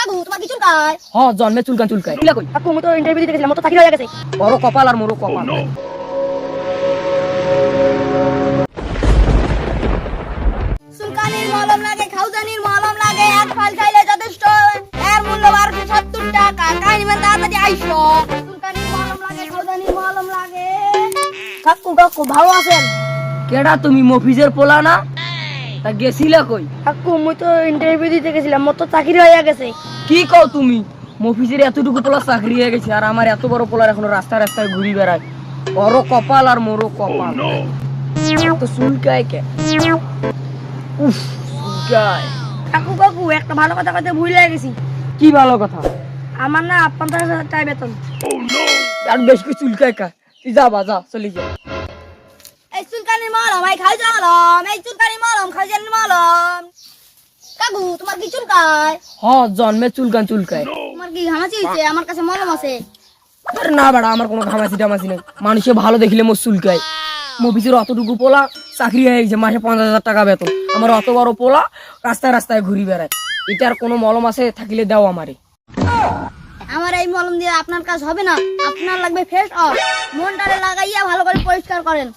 কাকু তোমার কিছু কাজ হ জন্মে চুলকান চুলকায় ইলা কই কাকু আমি তো ইন্টারভিউ দিতে গেছিলাম তো চাকরি হয়ে গেছে। বড় কপাল আর মোরো কপাল। সুলকানির মলম লাগে খাউজানির মলম লাগে এক ফাল খাইলে যথেষ্ট। এর মূল্য বারোশো সত্তর টাকা কাহিনী মানে তাড়াতাড়ি আইসো। সুলকানির মলম লাগে খাউজানির মলম লাগে। কাকু কাকু ভালো আছেন? কেডা তুমি মফিজের পোলা না? তা গেছিলা কই? কাকু মুই তো ইন্টারভিউ দিতে গেছিলাম মোর তো চাকরি হয়ে গেছে। কি কও তুমি? মফিজের এতটুকু পোলা চাকরি হয়ে গেছে আর আমার এত বড় পোলার এখনও রাস্তায় রাস্তায় ঘুরি বেড়ায়। বড় কপাল আর মোরো কপাল। তো চুলকায় কে? উফ চুলকায়। কাকু কাকু একটা ভালো কথা কথা ভুলে গেছি। কি ভালো কথা? আমার না পঞ্চাশ হাজার টাকা বেতন। আর বেশ চুলকায় কা? তুই যা বা যা চলে যা। চুলকানির মলম এই খাই মলম এই চুলকানির মলম খাইজানির মলম। কাকু তোমার কি চুলকায়? হ জন্মে চুলকান চুলকায়। তোমার কি ঘামাচি হয়েছে? আমার কাছে মলম আছে। আরে না বেড়া আমার কোনো ঘামাচি টামাচি নেই। মানুষে ভালো দেখিলে মোর চুলকায়। মফিসের অতটুকু পোলা চাকরি হয়ে গেছে মাসে পঞ্চাশ হাজার টাকা বেতন। আমার অত বড় পোলা রাস্তায় রাস্তায় ঘুরি বেড়ায়। এটার কোনো মলম আছে থাকিলে দাও আমারে। আমার এই মলম দিয়ে আপনার কাজ হবে না। আপনার লাগবে ফ্রেশ অফ মনটারে লাগাইয়া ভালো করে পরিষ্কার করেন।